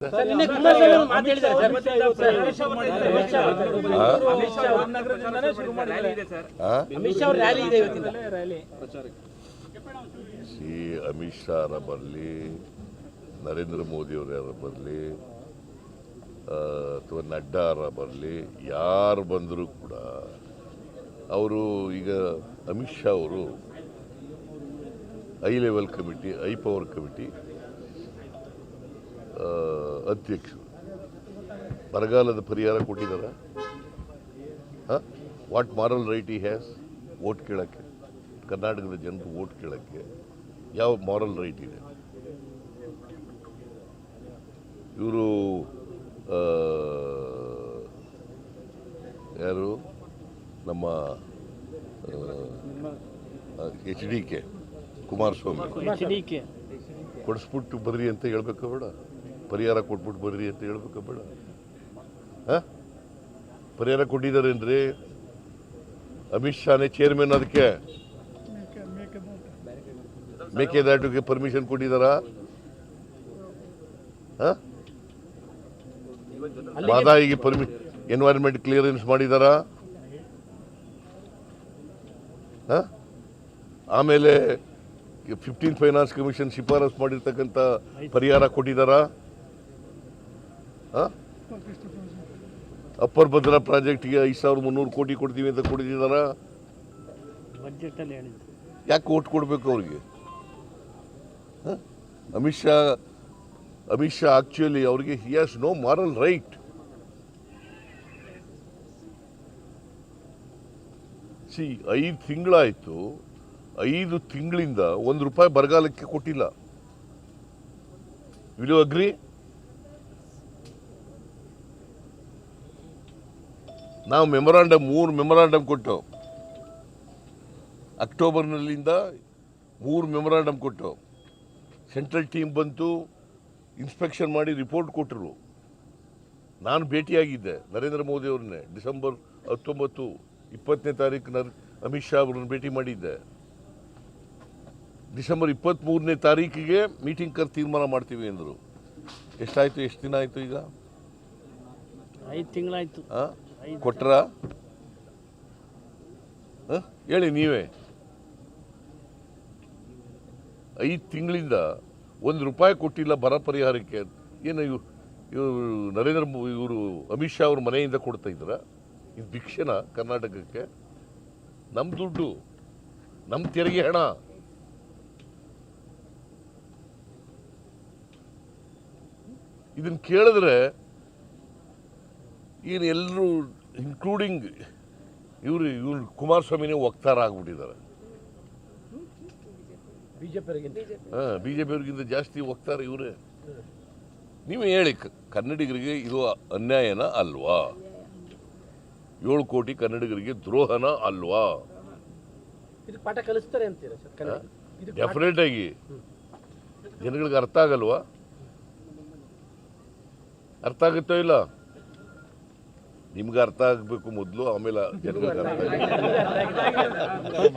ಅವರು ಸರ್. ಅಮಿತ್ ಶಾ ಅವರ ಅವರು- ಅವ್ರ ಸಿ ಬರಲಿ ನರೇಂದ್ರ ಮೋದಿ ಅವರ ಯಾರ ಬರಲಿ ಅಥವಾ ನಡ್ಡಾರ ಬರಲಿ ಯಾರು ಬಂದರೂ ಕೂಡ ಅವರು ಈಗ ಅಮಿತ್ ಶಾ ಅವರು high level committee high power committee ಅಧ್ಯಕ್ಷರು. ಬರಗಾಲದ ಪರಿಹಾರ ಕೊಟ್ಟಿದ್ದಾರ? What moral right he has vote ಕೇಳೋಕ್ಕೆ. ಕರ್ನಾಟಕದ ಜನರು ವೋಟ್ ಕೇಳೋಕ್ಕೆ. ಯಾವ ಮಾರಲ್ ರೈಟ್ ಇದೆ? ಇವರು ಯಾರು? ನಮ್ಮ ಎಚ್ ಡಿ ಕೆ ಕುಮಾರಸ್ವಾಮಿ. ಕೊಡಿಸ್ಬಿಟ್ಟು ಬರ್ರಿ ಅಂತ ಹೇಳ್ಬೇಕು ಬೇಡ ಪರಿಹಾರ ಕೊಟ್ಬಿಟ್ಟು ಬರ್ರಿ ಅಂತ ಹೇಳ್ಬೇಕ ಬೇಡ. ಹಾಂ? ಪರಿಹಾರ ಕೊಟ್ಟಿದ್ದಾರೇನ್ರಿ ಅಮಿತ್ ಶಾನೇ ಚೇರ್ಮನ್ ಅದಕ್ಕೆ. ಮೇಕೆದಾಟುಗೆ ಪರ್ಮಿಷನ್ ಕೊಟ್ಟಿದ್ದಾರಾ? ಬಾದಾಯಿಗೆ ಪರ್ಮಿ ಎನ್ವೈರನ್ಮೆಂಟ್ ಕ್ಲಿಯರೆನ್ಸ್ ಮಾಡಿದಾರಾ? ಆಮೇಲೆ ಫಿಫ್ಟೀನ್ ಫೈನಾನ್ಸ್ ಕಮಿಷನ್ ಶಿಫಾರಸ್ ಮಾಡಿರ್ತಕ್ಕಂಥ ಪರಿಹಾರ ಕೊಟ್ಟಿದ್ದಾರಾ ಅಪ್ಪರ್ ಭದ್ರಾ ಪ್ರಾಜೆಕ್ಟ್ಗೆ ಐದು ಸಾವಿರದ ಮುನ್ನೂರು ಕೋಟಿ ಕೊಡ್ತೀವಿ ಅಂತ ಕೊಡಿದಾರ ಯಾಕೆ ಓಟ್ ಕೊಡಬೇಕು ಅವ್ರಿಗೆ? ಅಮಿತ್ ಶಾ ಅಮಿತ್ ಶಾ ಆಕ್ಚುಲಿ ಅವ್ರಿಗೆ he has no moral right see ಐದು ತಿಂಗಳಾಯ್ತು ಐದು ತಿಂಗಳಿಂದ ಒಂದು ರೂಪಾಯಿ ಬರಗಾಲಕ್ಕೆ ಕೊಟ್ಟಿಲ್ಲ. ವಿಲ್ ಯು ಅಗ್ರಿ ನಾವು ಮೆಮೊರಾಂಡಮ್ ಮೂರು ಮೆಮೊರಾಂಡಮ್ ಕೊಟ್ಟು ಅಕ್ಟೋಬರ್ನಲ್ಲಿಂದ ಮೂರು ಮೆಮೊರಾಂಡಮ್ ಕೊಟ್ಟು ಸೆಂಟ್ರಲ್ ಟೀಮ್ ಬಂತು ಇನ್ಸ್ಪೆಕ್ಷನ್ ಮಾಡಿ ರಿಪೋರ್ಟ್ ಕೊಟ್ಟರು ನಾನು ಭೇಟಿಯಾಗಿದ್ದೆ ನರೇಂದ್ರ ಮೋದಿ ಅವ್ರನ್ನೇ ಡಿಸೆಂಬರ್ ಹತ್ತೊಂಬತ್ತು ಇಪ್ಪತ್ತನೇ ತಾರೀಕು ನರ್ ಅಮಿತ್ ಶಾ ಅವ್ರನ್ನ ಭೇಟಿ ಮಾಡಿದ್ದೆ. ಡಿಸೆಂಬರ್ ಇಪ್ಪತ್ತ್ಮೂರನೇ ತಾರೀಕಿಗೆ ಮೀಟಿಂಗ್ ಕರ್ ತೀರ್ಮಾನ ಮಾಡ್ತೀವಿ ಅಂದರು. ಎಷ್ಟಾಯಿತು ಎಷ್ಟು ದಿನ ಆಯಿತು ಈಗ? ಐದು ತಿಂಗಳಾಯಿತು. ಆ? ಕೊಟ್ರಾ? ಹೇಳಿ ನೀವೇ. ಐದು ತಿಂಗಳಿಂದ ಒಂದು ರೂಪಾಯಿ ಕೊಟ್ಟಿಲ್ಲ ಬರ ಪರಿಹಾರಕ್ಕೆ ಏನು ಇವ್ ಇವರು ನರೇಂದ್ರ ಇವರು ಅಮಿತ್ ಶಾ ಅವ್ರ ಮನೆಯಿಂದ ಕೊಡ್ತಾ ಇದ್ರ ಇದು ಭಿಕ್ಷೆನ ಕರ್ನಾಟಕಕ್ಕೆ? ನಮ್ಮ ದುಡ್ಡು ನಮ್ಮ ತೆರಿಗೆ ಹಣ. ಇದನ್ನು ಕೇಳಿದ್ರೆ ಏನು ಎಲ್ಲರೂ ಇನ್ಕ್ಲೂಡಿಂಗ್ ಇವರು ಇವ್ರು ಕುಮಾರಸ್ವಾಮಿನೇ ವಕ್ತಾರ ಆಗ್ಬಿಟ್ಟಿದ್ದಾರೆ ಹಾಂ ಬಿ ಜೆ ಪಿಯವ್ರಿಗಿಂತ ಜಾಸ್ತಿ ವಕ್ತಾರ ಇವರೇ. ನೀವು ಹೇಳಿ ಕನ್ನಡಿಗರಿಗೆ ಇದು ಅನ್ಯಾಯನ ಅಲ್ವಾ? ಏಳು ಕೋಟಿ ಕನ್ನಡಿಗರಿಗೆ ದ್ರೋಹನ ಅಲ್ವಾ? ಪಾಠ ಕಲಿಸ್ತಾರೆ ಡೆಫಿನೆಟ್ ಆಗಿ. ಜನಗಳಿಗೆ ಅರ್ಥ ಆಗಲ್ವಾ? ಅರ್ಥ ಆಗುತ್ತೋ ಇಲ್ಲ? ನಿಮ್ಗೆ ಅರ್ಥ ಆಗಬೇಕು ಮೊದಲು ಆಮೇಲೆ ಜನಗಳಿಗೆ ಅರ್ಥ ಆಗುತ್ತೆ